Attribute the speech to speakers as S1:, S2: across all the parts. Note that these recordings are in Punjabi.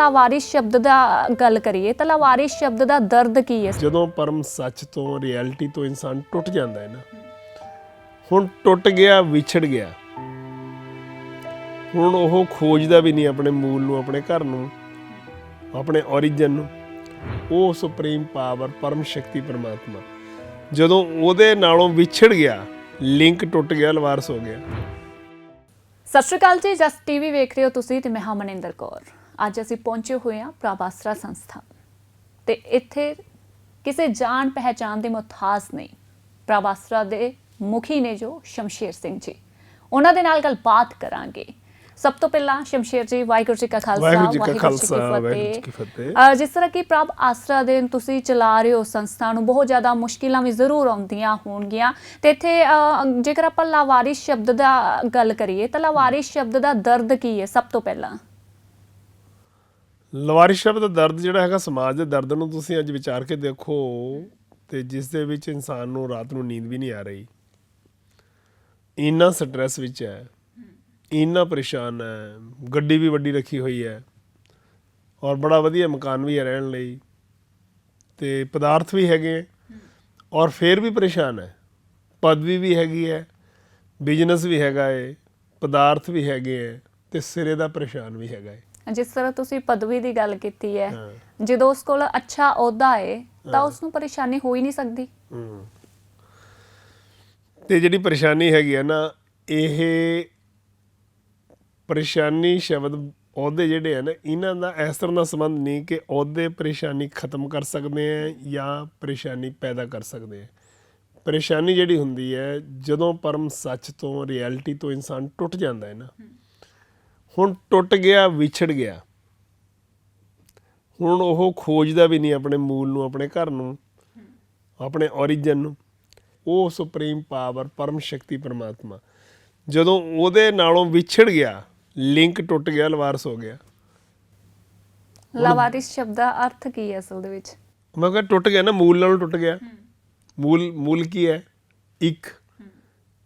S1: ਲਾਵਾਰਿਸ ਸ਼ਬਦ ਦਾ ਗੱਲ ਕਰੀਏ ਤਾਂ ਲਾਵਾਰਿਸ ਸ਼ਬਦ ਦਾ ਦਰਦ ਕੀ ਹੈ?
S2: ਜਦੋਂ ਪਰਮ ਸੱਚ ਤੋਂ ਰਿਐਲਿਟੀ ਤੋਂ ਇਨਸਾਨ ਟੁੱਟ ਜਾਂਦਾ ਹੈ ਨਾ ਹੁਣ ਟੁੱਟ ਗਿਆ ਵਿਛੜ ਗਿਆ ਹੁਣ ਉਹ ਖੋਜਦਾ ਵੀ ਨਹੀਂ ਆਪਣੇ ਮੂਲ ਨੂੰ ਆਪਣੇ ਘਰ ਨੂੰ ਆਪਣੇ origin ਨੂੰ ਉਹ ਸੁਪਰੀਮ ਪਾਵਰ ਪਰਮ ਸ਼ਕਤੀ ਪਰਮਾਤਮਾ। ਜਦੋਂ ਉਹਦੇ ਨਾਲੋਂ ਵਿਛੜ ਗਿਆ ਲਿੰਕ ਟੁੱਟ ਗਿਆ ਲਵਾਰਸ ਹੋ ਗਿਆ।
S1: ਸਤਿ ਸ਼੍ਰੀ ਅਕਾਲ ਜੀ ਜਸ ਟੀਵੀ ਵੇਖ ਰਹੇ ਹੋ ਤੁਸੀਂ ਤੇ ਮੈਂ ਹਾਂ ਮਨਿੰਦਰ ਕੌਰ। ਅੱਜ ਅਸੀਂ ਪਹੁੰਚੇ ਹੋਏ ਹਾਂ ਪ੍ਰਭਾਸਰਾ ਸੰਸਥਾ ਤੇ ਇੱਥੇ ਕਿਸੇ ਜਾਣ ਪਹਿਚਾਨ ਦੇ ਮੁਹਤਾਜ ਨਹੀਂ। ਪ੍ਰਭਾਸਰਾ ਦੇ ਮੁਖੀ ਨੇ ਜੋ ਸ਼ਮਸ਼ੇਰ ਸਿੰਘ ਜੀ। ਉਹਨਾਂ ਦੇ ਨਾਲ ਗੱਲਬਾਤ ਕਰਾਂਗੇ। ਸਭ ਤੋਂ ਪਹਿਲਾਂ ਸ਼ਮਸ਼ੇਰ ਜੀ ਵਾਹਿਗੁਰੂ ਜੀ ਕਾ ਖਾਲਸਾ
S2: ਵਾਹਿਗੁਰੂ ਜੀ ਕਾ
S1: ਫਤਿਹ। ਜਿਸ ਤਰ੍ਹਾਂ ਕਿ ਪ੍ਰਭ ਆਸਰਾ ਦੇ ਤੁਸੀਂ ਚਲਾ ਰਹੇ ਹੋ ਸੰਸਥਾ ਨੂੰ ਬਹੁਤ ਜ਼ਿਆਦਾ ਮੁਸ਼ਕਿਲਾਂ ਵੀ ਜ਼ਰੂਰ ਆਉਂਦੀਆਂ ਹੋਣਗੀਆਂ। ਤੇ ਇੱਥੇ ਜੇਕਰ ਆਪਾਂ ਲਾਵਾਰਿਸ ਸ਼ਬਦ ਦਾ ਗੱਲ ਕਰੀਏ ਤਾਂ ਲਾਵਾਰਿਸ ਸ਼ਬਦ ਦਾ ਦਰਦ ਕੀ ਹੈ ਸਭ ਤੋਂ ਪਹਿਲਾਂ?
S2: ਲਵਾਰਿਸ ਸ਼ਬਦ ਦਾ ਦਰਦ ਜਿਹੜਾ ਹੈਗਾ ਸਮਾਜ ਦੇ ਦਰਦ ਨੂੰ ਤੁਸੀਂ ਅੱਜ ਵਿਚਾਰ ਕੇ ਦੇਖੋ ਤੇ ਜਿਸ ਦੇ ਵਿੱਚ ਇਨਸਾਨ ਨੂੰ ਰਾਤ ਨੂੰ ਨੀਂਦ ਵੀ ਨਹੀਂ ਆ ਰਹੀ। ਇੰਨਾ ਸਟ੍ਰੈਸ ਵਿੱਚ ਹੈ, ਇੰਨਾ ਪਰੇਸ਼ਾਨ ਹੈ, ਗੱਡੀ ਵੀ ਵੱਡੀ ਰੱਖੀ ਹੋਈ ਹੈ ਔਰ ਬੜਾ ਵਧੀਆ ਮਕਾਨ ਵੀ ਹੈ ਰਹਿਣ ਲਈ ਤੇ ਪਦਾਰਥ ਵੀ ਹੈਗੇ ਹੈ ਔਰ ਫੇਰ ਵੀ ਪਰੇਸ਼ਾਨ ਹੈ। ਪਦਵੀ ਵੀ ਹੈਗੀ ਹੈ, ਬਿਜ਼ਨਸ ਵੀ ਹੈਗਾ ਹੈ, ਪਦਾਰਥ ਵੀ ਹੈਗੇ ਹੈ ਤੇ ਸਿਰੇ ਦਾ ਪਰੇਸ਼ਾਨ ਵੀ ਹੈਗਾ ਏ
S1: ਜਿਸ ਤਰ੍ਹਾਂ ਤੁਸੀਂ ਪਦਵੀ ਦੀ ਗੱਲ ਕੀਤੀ ਹੈ। ਜਦੋਂ ਉਸ ਕੋਲ ਅੱਛਾ ਅਹੁਦਾ ਹੈ ਤਾਂ ਉਸ ਨੂੰ ਪਰੇਸ਼ਾਨੀ ਹੋ ਹੀ ਨਹੀਂ ਸਕਦੀ।
S2: ਤੇ ਜਿਹੜੀ ਪਰੇਸ਼ਾਨੀ ਹੈਗੀ ਆ ਨਾ ਇਹ ਪਰੇਸ਼ਾਨੀ ਸ਼ਬਦ ਅਹੁਦੇ ਜਿਹੜੇ ਆ ਨਾ ਇਹਨਾਂ ਦਾ ਇਸ ਤਰ੍ਹਾਂ ਦਾ ਸੰਬੰਧ ਨਹੀਂ ਕਿ ਅਹੁਦੇ ਪਰੇਸ਼ਾਨੀ ਖਤਮ ਕਰ ਸਕਦੇ ਆ ਜਾਂ ਪਰੇਸ਼ਾਨੀ ਪੈਦਾ ਕਰ ਸਕਦੇ ਆ ਪਰੇਸ਼ਾਨੀ ਜਿਹੜੀ ਹੁੰਦੀ ਹੈ ਜਦੋਂ ਪਰਮ ਸੱਚ ਤੋਂ ਰਿਐਲਿਟੀ ਤੋਂ ਇਨਸਾਨ ਟੁੱਟ ਜਾਂਦਾ ਹੈ ਨਾ ਹੁਣ ਟੁੱਟ ਗਿਆ ਵਿਛੜ ਗਿਆ। ਹੁਣ ਉਹ ਖੋਜਦਾ ਵੀ ਨਹੀਂ ਆਪਣੇ ਮੂਲ ਨੂੰ ਆਪਣੇ ਘਰ ਨੂੰ ਆਪਣੇ origin ਨੂੰ। ਉਹ ਸੁਪਰੀਮ ਪਾਵਰ ਪਰਮ ਸ਼ਕਤੀ ਪਰਮਾਤਮਾ। ਜਦੋਂ ਉਹਦੇ ਨਾਲੋਂ ਵਿਛੜ ਗਿਆ ਲਿੰਕ ਟੁੱਟ ਗਿਆ ਲਵਾਰਸ ਹੋ ਗਿਆ।
S1: ਲਾਵਾਰਿਸ ਸ਼ਬਦ ਦਾ ਅਰਥ ਕੀ ਹੈ ਅਸਲ ਦੇ ਵਿੱਚ?
S2: ਮੈਂ ਕਿਹਾ ਟੁੱਟ ਗਿਆ ਨਾ ਮੂਲ ਨਾਲੋਂ ਟੁੱਟ ਗਿਆ। ਮੂਲ ਮੂਲ ਕੀ ਹੈ? ਇੱਕ।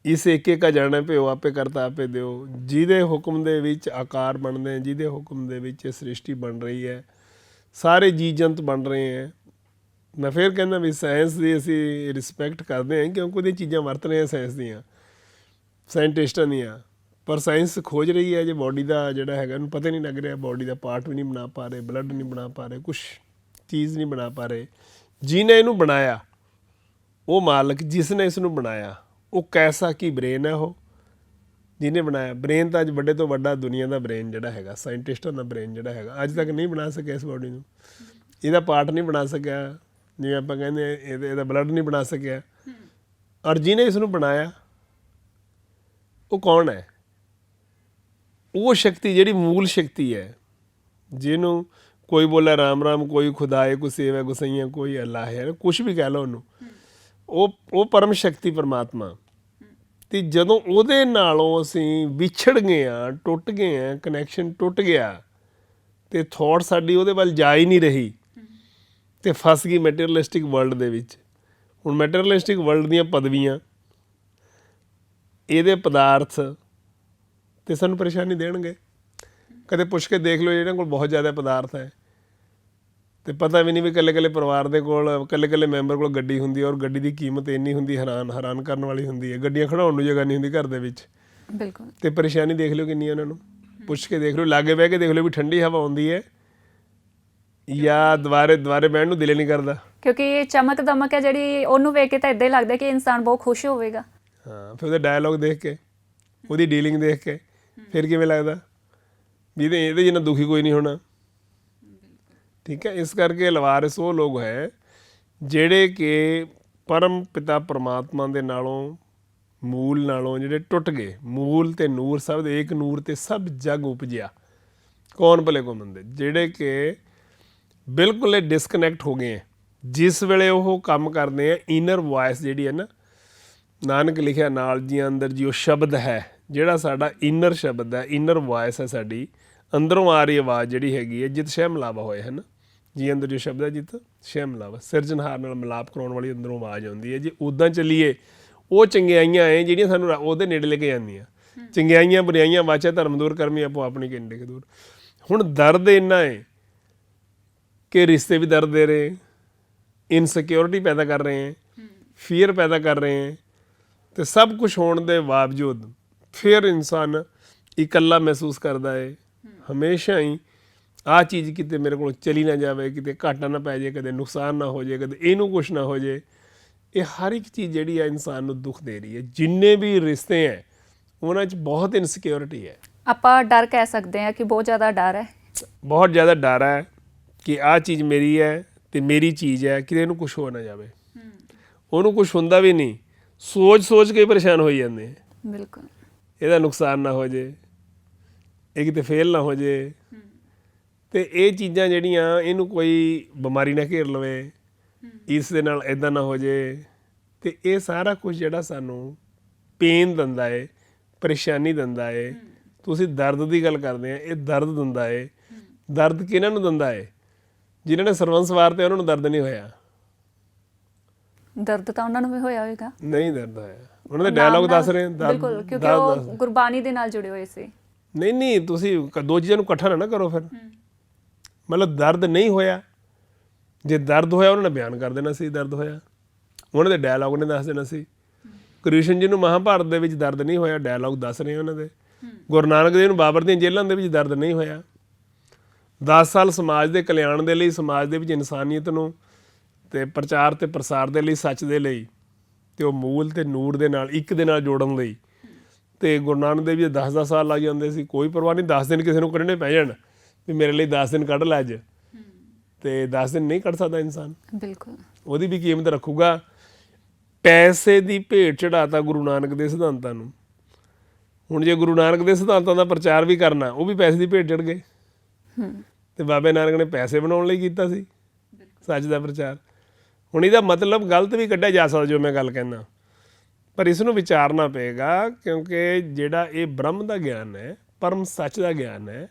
S2: ਇਸ ਏਕੇ ਕਾ ਜਾਣਾ ਪਿਓ ਆਪੇ ਕਰਤਾ, ਆਪੇ ਦਿਓ। ਜਿਹਦੇ ਹੁਕਮ ਦੇ ਵਿੱਚ ਆਕਾਰ ਬਣਦੇ ਹੈ ਜਿਹਦੇ ਹੁਕਮ ਦੇ ਵਿੱਚ ਇਹ ਸ੍ਰਿਸ਼ਟੀ ਬਣ ਰਹੀ ਹੈ, ਸਾਰੇ ਜੀ ਜੰਤ ਬਣ ਰਹੇ ਹੈ। ਮੈਂ ਫੇਰ ਕਹਿੰਦਾ ਵੀ ਸਾਇੰਸ ਦੀ ਅਸੀਂ ਰਿਸਪੈਕਟ ਕਰਦੇ ਹਾਂ, ਕਿਉਂਕਿ ਉਹਦੀ ਚੀਜ਼ਾਂ ਵਰਤ ਰਹੇ ਹਾਂ ਸਾਇੰਸ ਦੀਆਂ। ਸਾਇੰਟਿਸਟਾਂ ਦੀਆਂ। ਪਰ ਸਾਇੰਸ ਖੋਜ ਰਹੀ ਹੈ, ਜੇ ਬਾਡੀ ਦਾ ਜਿਹੜਾ ਹੈਗਾ, ਉਹਨੂੰ ਪਤਾ ਨਹੀਂ ਲੱਗ ਰਿਹਾ ਬਾਡੀ ਦਾ ਪਾਰਟ ਵੀ ਨਹੀਂ ਬਣਾ ਪਾ ਰਹੇ ਬਲੱਡ ਨਹੀਂ ਬਣਾ ਪਾ ਰਹੇ ਕੁਝ ਚੀਜ਼ ਨਹੀਂ ਬਣਾ ਪਾ ਰਹੇ। ਜਿਹਨੇ ਇਹਨੂੰ ਬਣਾਇਆ, ਉਹ ਮਾਲਕ ਜਿਸ ਨੇ ਇਸ ਨੂੰ ਬਣਾਇਆ ਉਹ ਕੈਸਾ ਕੀ ਬ੍ਰੇਨ ਹੈ ਉਹ? ਜਿਹਨੇ ਬਣਾਇਆ। ਬ੍ਰੇਨ ਤਾਂ ਅੱਜ ਵੱਡੇ ਤੋਂ ਵੱਡਾ ਦੁਨੀਆ ਦਾ ਬ੍ਰੇਨ ਜਿਹੜਾ ਹੈਗਾ, ਸਾਇੰਟਿਸਟਾਂ ਦਾ ਬ੍ਰੇਨ ਜਿਹੜਾ ਹੈਗਾ। ਅੱਜ ਤੱਕ ਨਹੀਂ ਬਣਾ ਸਕਿਆ ਇਸ ਬਾਡੀ ਨੂੰ। ਇਹਦਾ ਪਾਰਟ ਨਹੀਂ ਬਣਾ ਸਕਿਆ। ਜਿਵੇਂ ਆਪਾਂ ਕਹਿੰਦੇ ਇਹਦਾ ਇਹਦਾ ਬਲੱਡ ਨਹੀਂ ਬਣਾ ਸਕਿਆ। ਔਰ ਜਿਹਨੇ ਇਸ ਨੂੰ ਬਣਾਇਆ। ਉਹ ਕੌਣ ਹੈ? ਉਹ ਸ਼ਕਤੀ ਜਿਹੜੀ ਮੂਲ ਸ਼ਕਤੀ ਹੈ, ਜਿਹਨੂੰ ਕੋਈ ਬੋਲੇ ਰਾਮ ਰਾਮ, ਕੋਈ ਖੁਦਾ ਹੈ, ਕੋਈ ਗੁਸਈਆ ਕੋਈ ਅੱਲਾ ਹੈ ਕੁਝ ਵੀ ਕਹਿ ਲਓ ਉਹਨੂੰ। ਉਹ ਉਹ ਪਰਮ ਸ਼ਕਤੀ ਪਰਮਾਤਮਾ। ਤੇ ਜਦੋਂ ਉਹਦੇ ਨਾਲੋਂ ਅਸੀਂ ਵਿਛੜ ਗਏ ਆ, ਟੁੱਟ ਗਏ ਆ ਕਨੈਕਸ਼ਨ ਟੁੱਟ ਗਿਆ, ਤੇ ਥੋਟ ਸਾਡੀ ਉਹਦੇ ਵੱਲ ਜਾ ਹੀ ਨਹੀਂ ਰਹੀ। ਤੇ ਫਸ ਗਈ ਮੈਟੀਰੀਅਲਿਸਟਿਕ ਵਰਲਡ ਦੇ ਵਿੱਚ। ਹੁਣ ਮੈਟੀਰੀਅਲਿਸਟਿਕ ਵਰਲਡ ਦੀਆਂ ਪਦਵੀਆਂ, ਇਹਦੇ ਪਦਾਰਥ ਤੇ ਸਾਨੂੰ ਪਰੇਸ਼ਾਨੀ ਦੇਣਗੇ। ਕਦੇ ਪੁੱਛ ਕੇ ਦੇਖ ਲਓ ਜਿਹਨਾਂ ਕੋਲ ਬਹੁਤ ਜ਼ਿਆਦਾ ਪਦਾਰਥ ਹੈ। ਤੇ ਪਤਾ ਵੀ ਨਹੀਂ ਵੀ ਕੱਲੇ ਕੱਲੇ ਪਰਿਵਾਰ ਦੇ ਕੋਲ ਕੱਲੇ ਕੱਲੇ ਮੈਂਬਰ ਕੋਲ ਗੱਡੀ ਹੁੰਦੀ ਹੈ ਔਰ ਗੱਡੀ ਦੀ ਕੀਮਤ ਇੰਨੀ ਹੁੰਦੀ ਹੈਰਾਨ ਹੈਰਾਨ ਕਰਨ ਵਾਲੀ ਹੁੰਦੀ ਹੈ। ਗੱਡੀਆਂ ਖੜਾਉਣ ਨੂੰ ਜਗ੍ਹਾ ਨਹੀਂ ਹੁੰਦੀ ਘਰ ਦੇ ਵਿੱਚ।
S1: ਬਿਲਕੁਲ।
S2: ਤੇ ਪਰੇਸ਼ਾਨੀ ਦੇਖ ਲਿਓ ਕਿੰਨੀ ਹੈ ਉਹਨਾਂ ਨੂੰ। ਪੁੱਛ ਕੇ ਦੇਖ ਲਓ ਲਾਗੇ ਬਹਿ ਕੇ ਦੇਖ ਲਓ ਵੀ ਠੰਡੀ ਹਵਾ ਆਉਂਦੀ ਹੈ। ਜਾਂ ਦੁਬਾਰੇ ਦੁਬਾਰੇ ਬਹਿਣ ਨੂੰ ਦਿਲ ਨਹੀਂ ਕਰਦਾ।
S1: ਕਿਉਂਕਿ ਇਹ ਚਮਕ ਦਮਕ ਹੈ ਜਿਹੜੀ ਉਹਨੂੰ ਵੇਖ ਕੇ ਤਾਂ ਇਦਾਂ ਹੀ ਲੱਗਦਾ ਕਿ ਇਨਸਾਨ ਬਹੁਤ ਖੁਸ਼ ਹੋਵੇਗਾ।
S2: ਹਾਂ ਫਿਰ ਉਹਦੇ ਡਾਇਲੌਗ ਦੇਖ ਕੇ ਉਹਦੀ ਡੀਲਿੰਗ ਦੇਖ ਕੇ ਫਿਰ ਕਿਵੇਂ ਲੱਗਦਾ? ਵੀ ਇਹਦੇ ਇਹਦੇ ਜਿੰਨਾ ਦੁਖੀ ਕੋਈ ਨਹੀਂ ਹੋਣਾ। ਠੀਕ ਹੈ, ਇਸ ਕਰਕੇ ਲਵਾਰਿਸ ਉਹ ਲੋਕ ਹੈ ਜਿਹੜੇ ਕਿ ਪਰਮ ਪਿਤਾ ਪ੍ਰਮਾਤਮਾ ਦੇ ਨਾਲੋਂ, ਮੂਲ ਨਾਲੋਂ ਜਿਹੜੇ ਟੁੱਟ ਗਏ। ਮੂਲ ਤੇ ਨੂਰ ਸਭ ਦੇ ਇੱਕ ਨੂਰ ਤੇ ਸਭ ਜਗ ਉਪਜਿਆ। ਕੌਣ ਭਲੇ ਕੋ ਮੰਦੇ? ਜਿਹੜੇ ਕਿ ਬਿਲਕੁਲ ਡਿਸਕਨੈਕਟ ਹੋ ਗਏ ਹੈ। ਜਿਸ ਵੇਲੇ ਉਹ ਕੰਮ ਕਰਦੇ ਆ ਇਨਰ ਵੌਇਸ ਜਿਹੜੀ ਹੈ ਨਾ, ਨਾਨਕ ਲਿਖਿਆ, ਨਾਲ ਜੀ ਅੰਦਰ ਜੀ, ਉਹ ਸ਼ਬਦ ਹੈ। ਜਿਹੜਾ ਸਾਡਾ ਇਨਰ ਸ਼ਬਦ ਹੈ ਇਨਰ ਵੌਇਸ ਹੈ ਸਾਡੀ। ਅੰਦਰੋਂ ਆ ਰਹੀ ਆਵਾਜ਼ ਜਿਹੜੀ ਹੈਗੀ ਹੈ, ਜਿਤ ਸ਼ਹਿ ਮਿਲਾਵਾ ਹੋਏ ਹੈ ਨਾ ਜੀ ਅੰਦਰ ਜੋ ਸ਼ਬਦ ਹੈ ਜਿਤ ਸ਼ੈ ਮਿਲਾਵਾ ਸਿਰਜਣਹਾਰ ਨਾਲ ਮਿਲਾਪ ਕਰਾਉਣ ਵਾਲੀ ਅੰਦਰੋਂ ਆਵਾਜ਼ ਆਉਂਦੀ ਹੈ। ਜੇ ਉਦਾਂ ਚੱਲੀਏ ਉਹ ਚੰਗਿਆਈਆਂ ਐ ਜਿਹੜੀਆਂ ਸਾਨੂੰ ਉਹਦੇ ਨੇੜੇ ਲੈ ਕੇ ਜਾਂਦੀਆਂ। ਚੰਗਿਆਈਆਂ ਬੁਰਾਈਆਂ ਵਾਚਾ ਧਰਮ ਦੂਰ ਕਰਮੀ ਆਪੋ ਆਪਣੀ ਕਿੰਡੇ ਕੇ ਦੂਰ। ਹੁਣ ਦਰਦ ਇੰਨਾ ਹੈ ਕਿ ਰਿਸ਼ਤੇ ਵੀ ਦਰਦ ਦੇ ਰਹੇ ਇਨਸਿਕਿਉਰਿਟੀ ਪੈਦਾ ਕਰ ਰਹੇ ਹੈ। ਫੀਅਰ ਪੈਦਾ ਕਰ ਰਹੇ ਹੈ ਤੇ ਸਭ ਕੁਝ ਹੋਣ ਦੇ ਬਾਵਜੂਦ ਫਿਰ ਇਨਸਾਨ ਇਕੱਲਾ ਮਹਿਸੂਸ ਕਰਦਾ ਹੈ। ਹਮੇਸ਼ਾ ਹੀ ਆ ਚੀਜ਼ ਕਿਤੇ ਮੇਰੇ ਕੋਲ ਚਲੀ ਨਾ ਜਾਵੇ ਕਿਤੇ ਘਾਟਾ ਨਾ ਪੈ ਜਾਏ ਕਦੇ ਨੁਕਸਾਨ ਨਾ ਹੋ ਜਾਏ ਕਦੇ ਇਹਨੂੰ ਕੁਝ ਨਾ ਹੋ ਜਾਏ ਇਹ ਹਰ ਇੱਕ ਚੀਜ਼ ਜਿਹੜੀ ਹੈ ਇਨਸਾਨ ਨੂੰ ਦੁੱਖ ਦੇ ਰਹੀ ਹੈ। ਜਿੰਨੇ ਵੀ ਰਿਸ਼ਤੇ ਹੈ ਉਹਨਾਂ 'ਚ ਬਹੁਤ ਇਨਸਿਕਿਉਰਿਟੀ ਹੈ।
S1: ਆਪਾਂ ਡਰ ਕਹਿ ਸਕਦੇ ਹਾਂ ਕਿ ਬਹੁਤ ਜ਼ਿਆਦਾ ਡਰ ਹੈ।
S2: ਬਹੁਤ ਜ਼ਿਆਦਾ ਡਰ ਹੈ ਕਿ ਆ ਚੀਜ਼ ਮੇਰੀ ਹੈ ਤੇ ਮੇਰੀ ਚੀਜ਼ ਹੈ ਕਿਤੇ ਇਹਨੂੰ ਕੁਝ ਹੋ ਨਾ ਜਾਵੇ। ਉਹਨੂੰ ਕੁਝ ਹੁੰਦਾ ਵੀ ਨਹੀਂ। ਸੋਚ ਸੋਚ ਕੇ ਪਰੇਸ਼ਾਨ ਹੋਈ ਜਾਂਦੇ।
S1: ਬਿਲਕੁਲ।
S2: ਇਹਦਾ ਨੁਕਸਾਨ ਨਾ ਹੋ ਜੇ ਇਹ ਕਿਤੇ ਫੇਲ ਨਾ ਹੋ ਜੇ ਤੇ ਇਹ ਚੀਜ਼ਾਂ ਜਿਹੜੀਆਂ ਇਹਨੂੰ ਕੋਈ ਬਿਮਾਰੀ ਨਾ ਘੇਰ ਲਵੇ। ਇਸ ਦੇ ਨਾਲ ਇਦਾਂ ਨਾ ਹੋ ਜੇ। ਤੇ ਇਹ ਸਾਰਾ ਕੁਝ ਜਿਹੜਾ ਸਾਨੂੰ ਪੇਨ ਦਿੰਦਾ ਏ ਪਰੇਸ਼ਾਨੀ ਦਿੰਦਾ ਏ। ਤੁਸੀਂ ਦਰਦ ਦੀ ਗੱਲ ਕਰਦੇ ਆ ਇਹ ਦਰਦ ਦਿੰਦਾ ਏ। ਦਰਦ ਕਿਹਨਾਂ ਨੂੰ ਦਿੰਦਾ ਏ? ਜਿਨ੍ਹਾਂ ਨੇ ਸਰਵੰਸ ਵਾਰ ਤੇ ਉਹਨਾਂ ਨੂੰ ਦਰਦ ਨਹੀਂ ਹੋਇਆ।
S1: ਦਰਦ ਤਾਂ ਉਹਨਾਂ ਨੂੰ ਵੀ ਹੋਇਆ ਹੋਵੇਗਾ
S2: ਨਹੀਂ ਦਰਦ ਹੋਇਆ। ਉਹਨਾਂ ਦੇ ਡਾਇਲੌਗ ਦੱਸ ਰਹੇ ਦਰਦ
S1: ਬਿਲਕੁਲ ਕਿਉਂਕਿ ਉਹ ਗੁਰਬਾਣੀ ਦੇ ਨਾਲ ਜੁੜੇ ਹੋਏ ਸੀ।
S2: ਨਹੀਂ ਨਹੀਂ ਤੁਸੀਂ ਦੋ ਚੀਜ਼ਾਂ ਨੂੰ ਇਕੱਠਾ ਨਾ ਕਰੋ ਫਿਰ। ਮਤਲਬ ਦਰਦ ਨਹੀਂ ਹੋਇਆ। ਜੇ ਦਰਦ ਹੋਇਆ, ਉਹਨਾਂ ਨੇ ਬਿਆਨ ਕਰ ਦੇਣਾ ਸੀ ਦਰਦ ਹੋਇਆ। ਉਹਨਾਂ ਦੇ ਡਾਇਲੌਗ ਨੇ ਦੱਸ ਦੇਣਾ ਸੀ। ਕ੍ਰਿਸ਼ਨ ਜੀ ਨੂੰ ਮਹਾਭਾਰਤ ਦੇ ਵਿੱਚ ਦਰਦ ਨਹੀਂ ਹੋਇਆ ਡਾਇਲੌਗ ਦੱਸ ਰਹੇ ਉਹਨਾਂ ਦੇ। ਗੁਰੂ ਨਾਨਕ ਦੇਵ ਨੂੰ ਬਾਬਰ ਦੀਆਂ ਜੇਲ੍ਹਾਂ ਦੇ ਵਿੱਚ ਦਰਦ ਨਹੀਂ ਹੋਇਆ। 10 ਸਾਲ ਸਮਾਜ ਦੇ ਕਲਿਆਣ ਦੇ ਲਈ, ਸਮਾਜ ਦੇ ਵਿੱਚ ਇਨਸਾਨੀਅਤ ਨੂੰ ਤੇ ਪ੍ਰਚਾਰ ਤੇ ਪ੍ਰਸਾਰ ਦੇ ਲਈ, ਸੱਚ ਦੇ ਲਈ ਤੇ ਉਹ ਮੂਲ ਤੇ ਨੂਰ ਦੇ ਨਾਲ, ਇੱਕ ਦੇ ਨਾਲ ਜੋੜਨ ਲਈ। ਤੇ ਗੁਰੂ ਨਾਨਕ ਦੇਵ ਜੀ 10-10 ਸਾਲ ਲੱਗ ਜਾਂਦੇ ਸੀ। ਕੋਈ ਪਰਵਾਹ ਨਹੀਂ 10 ਦਿਨ ਕਿਸੇ ਨੂੰ ਕੱਢਣੇ ਪੈ ਜਾਣ। ਵੀ ਮੇਰੇ ਲਈ 10 ਦਿਨ ਕੱਢ ਲੈ ਅੱਜ। ਤੇ 10 ਦਿਨ ਨਹੀਂ ਕੱਢ ਸਕਦਾ ਇਨਸਾਨ।
S1: ਬਿਲਕੁਲ।
S2: ਉਹਦੀ ਵੀ ਕੀਮਤ ਰੱਖੂਗਾ। ਪੈਸੇ ਦੀ ਭੇਟ ਚੜਾਤਾ ਗੁਰੂ ਨਾਨਕ ਦੇ ਸਿਧਾਂਤਾਂ ਨੂੰ। ਹੁਣ ਜੇ ਗੁਰੂ ਨਾਨਕ ਦੇ ਸਿਧਾਂਤਾਂ ਦਾ ਪ੍ਰਚਾਰ ਵੀ ਕਰਨਾ ਉਹ ਵੀ ਪੈਸੇ ਦੀ ਭੇਟ ਚੜ ਗਏ। ਤੇ ਬਾਬੇ ਨਾਨਕ ਨੇ ਪੈਸੇ ਬਣਾਉਣ ਲਈ ਕੀਤਾ ਸੀ। ਸੱਚ ਦਾ ਪ੍ਰਚਾਰ। ਹੁਣ ਇਹਦਾ ਮਤਲਬ ਗਲਤ ਵੀ ਕੱਢਿਆ ਜਾ ਸਕਦਾ ਜੋ ਮੈਂ ਗੱਲ ਕਹਿੰਦਾ। ਪਰ ਇਸ ਨੂੰ ਵਿਚਾਰਨਾ ਪਏਗਾ ਕਿਉਂਕਿ ਜਿਹੜਾ ਇਹ ਬ੍ਰਹਮ ਦਾ ਗਿਆਨ ਹੈ ਪਰਮ ਸੱਚ ਦਾ ਗਿਆਨ ਹੈ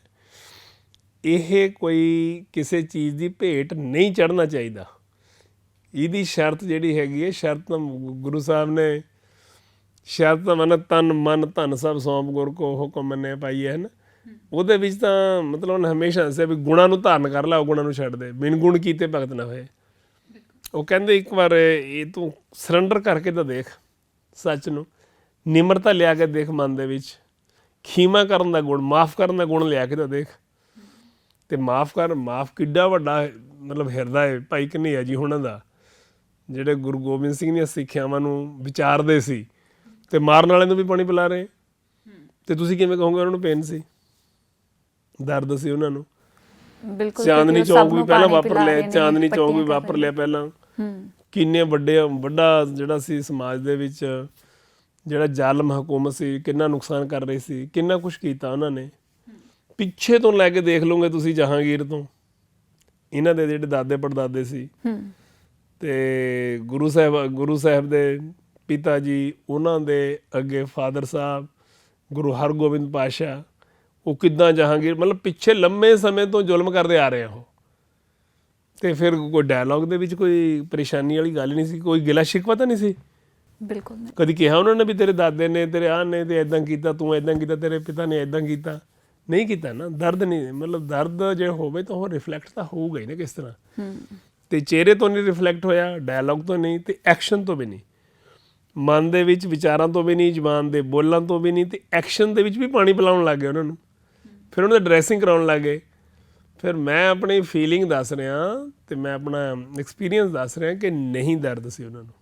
S2: ਇਹ ਕੋਈ ਕਿਸੇ ਚੀਜ਼ ਦੀ ਭੇਟ ਨਹੀਂ ਚੜਨਾ ਚਾਹੀਦਾ। ਇਹਦੀ ਸ਼ਰਤ ਜਿਹੜੀ ਹੈਗੀ ਹੈ ਸ਼ਰਤ ਗੁਰੂ ਸਾਹਿਬ ਨੇ ਸ਼ਰਤ ਮਨ ਤਨ ਮਨ ਧਨ ਸਭ ਸੌਂਪ ਗੁਰ ਕੋ ਹੁਕਮ ਮੰਨੇ ਪਾਈ ਹੈ ਨਾ ਉਹਦੇ ਵਿੱਚ ਤਾਂ ਮਤਲਬ ਉਹਨੇ ਹਮੇਸ਼ਾ ਦੱਸਿਆ ਵੀ ਗੁਣਾਂ ਨੂੰ ਧਾਰਨ ਕਰ ਲੈ ਗੁਣਾਂ ਨੂੰ ਛੱਡ ਦੇ। ਬਿਨ ਗੁਣ ਕੀਤੇ ਭਗਤ ਨਾ ਹੋਏ। ਉਹ ਕਹਿੰਦੇ ਇੱਕ ਵਾਰ ਇਹ ਤੂੰ ਸਰੈਂਡਰ ਕਰਕੇ ਤਾਂ ਦੇਖ ਸੱਚ ਨੂੰ। ਨਿਮਰਤਾ ਲਿਆ ਕੇ ਦੇਖ ਮਨ ਦੇ ਵਿੱਚ। ਖੀਮਾ ਕਰਨ ਦਾ ਗੁਣ ਮਾਫ ਕਰਨ ਦਾ ਗੁਣ ਲਿਆ ਕੇ ਤਾਂ ਦੇਖ। ਤੇ ਮਾਫ ਕਰ ਮਾਫ ਕਿੱਡਾ ਵੱਡਾ ਮਤਲਬ ਹਿਰਦਾ ਹੈ ਭਾਈ ਕਨ੍ਹਈਆ ਜੀ ਹੁਣਾਂ ਦਾ ਜਿਹੜੇ ਗੁਰੂ ਗੋਬਿੰਦ ਸਿੰਘ ਦੀਆਂ ਸਿੱਖਿਆਵਾਂ ਨੂੰ ਵਿਚਾਰਦੇ ਸੀ ਤੇ ਮਾਰਨ ਵਾਲੇ ਨੂੰ ਵੀ ਪਾਣੀ ਪਿਲਾ ਰਹੇ। ਤੇ ਤੁਸੀਂ ਕਿਵੇਂ ਕਹੋਗੇ ਉਹਨਾਂ ਨੂੰ ਪੇਨ ਸੀ? ਦਰਦ ਸੀ ਉਹਨਾਂ ਨੂੰ?
S1: ਬਿਲਕੁਲ
S2: ਚਾਂਦਨੀ ਚੌਕ ਵੀ ਪਹਿਲਾਂ ਵਾਪਰ ਲਿਆ ਚਾਂਦਨੀ ਚੌਕ ਵੀ ਵਾਪਰ ਲਿਆ ਪਹਿਲਾਂ। ਕਿੰਨੇ ਵੱਡੇ ਵੱਡਾ ਜਿਹੜਾ ਸੀ ਸਮਾਜ ਦੇ ਵਿੱਚ ਜਿਹੜਾ ਜ਼ਾਲਮ ਹਕੂਮਤ ਸੀ ਕਿੰਨਾ ਨੁਕਸਾਨ ਕਰ ਰਹੀ ਸੀ ਕਿੰਨਾ ਕੁਝ ਕੀਤਾ ਉਹਨਾਂ ਨੇ। ਪਿੱਛੇ ਤੋਂ ਲੈ ਕੇ ਦੇਖ ਲਓਗੇ ਤੁਸੀਂ ਜਹਾਂਗੀਰ ਤੋਂ। ਇਹਨਾਂ ਦੇ ਜਿਹੜੇ ਦਾਦੇ ਪੜਦਾਦੇ ਸੀ।
S1: ਹੂੰ।
S2: ਤੇ ਗੁਰੂ ਸਾਹਿਬ ਗੁਰੂ ਸਾਹਿਬ ਦੇ ਪਿਤਾ ਜੀ ਉਹਨਾਂ ਦੇ ਅੱਗੇ ਫਾਦਰ ਸਾਹਿਬ ਗੁਰੂ ਹਰਗੋਬਿੰਦ ਪਾਸ਼ਾ ਉਹ ਕਿੱਦਾਂ ਜਹਾਂਗੀਰ ਮਤਲਬ ਪਿੱਛੇ ਲੰਮੇ ਸਮੇਂ ਤੋਂ ਜ਼ੁਲਮ ਕਰਦੇ ਆ ਰਹੇ ਆ ਉਹ। ਤੇ ਫਿਰ ਕੋਈ ਡਾਇਲੌਗ ਦੇ ਵਿੱਚ ਕੋਈ ਪਰੇਸ਼ਾਨੀ ਵਾਲੀ ਗੱਲ ਨਹੀਂ ਸੀ ਕੋਈ ਗਿਲਾ ਸ਼ਿਕਵਾ ਤਾਂ ਨਹੀਂ ਸੀ?
S1: ਬਿਲਕੁਲ ਨਹੀਂ।
S2: ਕਦੀ ਕਿਹਾ ਉਹਨਾਂ ਨੇ ਵੀ ਤੇਰੇ ਦਾਦੇ ਨੇ ਤੇਰੇ ਆਹ ਨੇ ਤੇ ਇਦਾਂ ਕੀਤਾ ਤੂੰ ਇਦਾਂ ਕੀਤਾ ਤੇਰੇ ਪਿਤਾ ਨੇ ਇਦਾਂ ਕੀਤਾ? ਨਹੀਂ ਕੀਤਾ ਨਾ ਦਰਦ ਨਹੀਂ ਮਤਲਬ ਦਰਦ ਜੇ ਹੋਵੇ ਤਾਂ ਉਹ ਰਿਫਲੈਕਟ ਤਾਂ ਹੋਊਗਾ ਹੀ ਨਾ ਕਿਸ ਤਰ੍ਹਾਂ।
S1: ਹੂੰ।
S2: ਤੇ ਚਿਹਰੇ ਤੋਂ ਨਹੀਂ ਰਿਫਲੈਕਟ ਹੋਇਆ ਡਾਇਲੌਗ ਤੋਂ ਨਹੀਂ ਤੇ ਐਕਸ਼ਨ ਤੋਂ ਵੀ ਨਹੀਂ। ਮਨ ਦੇ ਵਿੱਚ ਵਿਚਾਰਾਂ ਤੋਂ ਵੀ ਨਹੀਂ ਜ਼ੁਬਾਨ ਦੇ ਬੋਲਾਂ ਤੋਂ ਵੀ ਨਹੀਂ ਤੇ ਐਕਸ਼ਨ ਦੇ ਵਿੱਚ ਵੀ ਪਾਣੀ ਪਿਲਾਉਣ ਲੱਗ ਗਏ ਉਹਨਾਂ ਨੂੰ। ਫਿਰ ਉਹਨਾਂ ਦਾ ਡਰੈਸਿੰਗ ਕਰਾਉਣ ਲੱਗ ਗਏ। ਫਿਰ ਮੈਂ ਆਪਣੀ ਫੀਲਿੰਗ ਦੱਸ ਰਿਹਾ ਤੇ ਮੈਂ ਆਪਣਾ ਐਕਸਪੀਰੀਅੰਸ ਦੱਸ ਰਿਹਾ ਕਿ ਨਹੀਂ ਦਰਦ ਸੀ ਉਹਨਾਂ ਨੂੰ।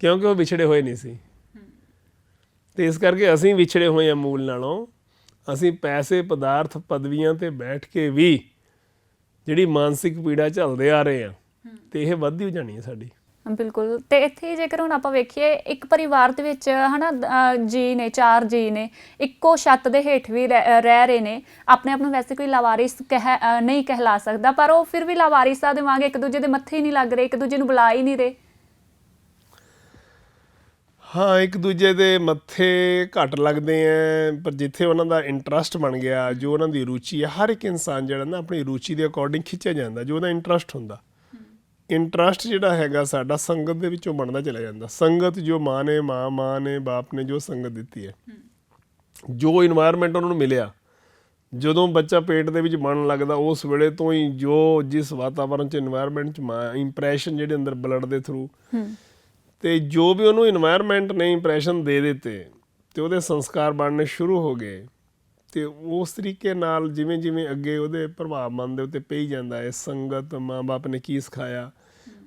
S2: ਕਿਉਂਕਿ ਉਹ ਵਿਛੜੇ ਹੋਏ ਨਹੀਂ ਸੀ। ਤੇ ਇਸ ਕਰਕੇ ਅਸੀਂ ਵਿਛੜੇ ਹੋਏ ਹਾਂ ਮੂਲ ਨਾਲੋਂ। ਅਸੀਂ ਪੈਸੇ ਪਦਾਰਥ ਪਦਵੀਆਂ ਤੇ ਬੈਠ ਕੇ ਵੀ ਜਿਹੜੀ ਮਾਨਸਿਕ ਪੀੜਾ ਝੱਲਦੇ ਆ ਰਹੇ ਆ ਤੇ ਇਹ ਵੱਧਦੀ ਹੋ ਜਾਣੀ ਹੈ ਸਾਡੀ।
S1: ਬਿਲਕੁਲ। ਤੇ ਇੱਥੇ ਜੇਕਰ ਹੁਣ ਆਪਾਂ ਵੇਖੀਏ ਇੱਕ ਪਰਿਵਾਰ ਦੇ ਵਿੱਚ ਹਨਾ ਅਹ, ਜੀ ਨੇ ਚਾਰ ਜੀ ਨੇ ਇੱਕੋ ਛੱਤ ਦੇ ਹੇਠ ਵੀ ਰਹਿ ਰਹਿ ਰਹੇ ਨੇ। ਆਪਣੇ ਆਪ ਨੂੰ ਵੈਸੇ ਕੋਈ ਲਾਵਾਰਿਸ ਕਹਿ ਨਹੀਂ ਕਹਿਲਾ ਸਕਦਾ ਪਰ ਉਹ ਫਿਰ ਵੀ ਲਾਵਾਰਿਸਾਂ ਦੇ ਵਾਂਗ ਇੱਕ ਦੂਜੇ ਦੇ ਮੱਥੇ ਹੀ ਨਹੀਂ ਲੱਗ ਰਹੇ ਇੱਕ ਦੂਜੇ ਨੂੰ ਬੁਲਾ ਹੀ ਨਹੀਂ ਰਹੇ।
S2: ਹਾਂ ਇੱਕ ਦੂਜੇ ਦੇ ਮੱਥੇ ਘੱਟ ਲੱਗਦੇ ਆ ਪਰ ਜਿੱਥੇ ਉਹਨਾਂ ਦਾ ਇੰਟਰਸਟ ਬਣ ਗਿਆ ਜੋ ਉਹਨਾਂ ਦੀ ਰੁਚੀ ਹੈ ਹਰ ਇੱਕ ਇਨਸਾਨ ਜਿਹੜਾ ਨਾ ਆਪਣੀ ਰੁਚੀ ਦੇ ਅਕੋਰਡਿੰਗ ਖਿੱਚਿਆ ਜਾਂਦਾ ਜੋ ਉਹਦਾ ਇੰਟਰਸਟ ਹੁੰਦਾ। ਇੰਟਰਸਟ ਜਿਹੜਾ ਹੈਗਾ ਸਾਡਾ ਸੰਗਤ ਦੇ ਵਿੱਚੋਂ ਬਣਦਾ ਚਲਾ ਜਾਂਦਾ। ਸੰਗਤ ਜੋ ਮਾਂ ਨੇ ਮਾਂ ਮਾਂ ਨੇ ਬਾਪ ਨੇ ਜੋ ਸੰਗਤ ਦਿੱਤੀ ਹੈ। ਜੋ এনवायरमेंट ਉਹਨਾਂ ਨੂੰ ਮਿਲਿਆ ਜਦੋਂ ਬੱਚਾ ਪੇਟ ਦੇ ਵਿੱਚ ਬਣਨ ਲੱਗਦਾ ਉਸ ਵੇਲੇ ਤੋਂ ਹੀ ਜੋ ਜਿਸ ਵਾਤਾਵਰਣ ਚ এনवायरमेंट ਚ ਮਾਂ ਇੰਪ੍ਰੈਸ਼ਨ ਜਿਹੜੇ ਅੰਦਰ ਬਲੱਡ ਦੇ ਥਰੂ ਤੇ ਜੋ ਵੀ ਉਹਨੂੰ এনवायरमेंट ਨੇ ਇੰਪ੍ਰੈਸ਼ਨ ਦੇ ਦਿੱਤੇ ਤੇ ਉਹਦੇ ਸੰਸਕਾਰ ਬਣਨੇ ਸ਼ੁਰੂ ਹੋ ਗਏ ਤੇ ਉਸ ਤਰੀਕੇ ਨਾਲ ਜਿਵੇਂ ਜਿਵੇਂ ਅੱਗੇ ਉਹਦੇ ਪ੍ਰਭਾਵ ਮਨ ਦੇ ਉੱਤੇ ਪਈ ਜਾਂਦਾ ਹੈ, ਸੰਗਤ ਮਾਂ-ਬਾਪ ਨੇ ਕੀ ਸਿਖਾਇਆ?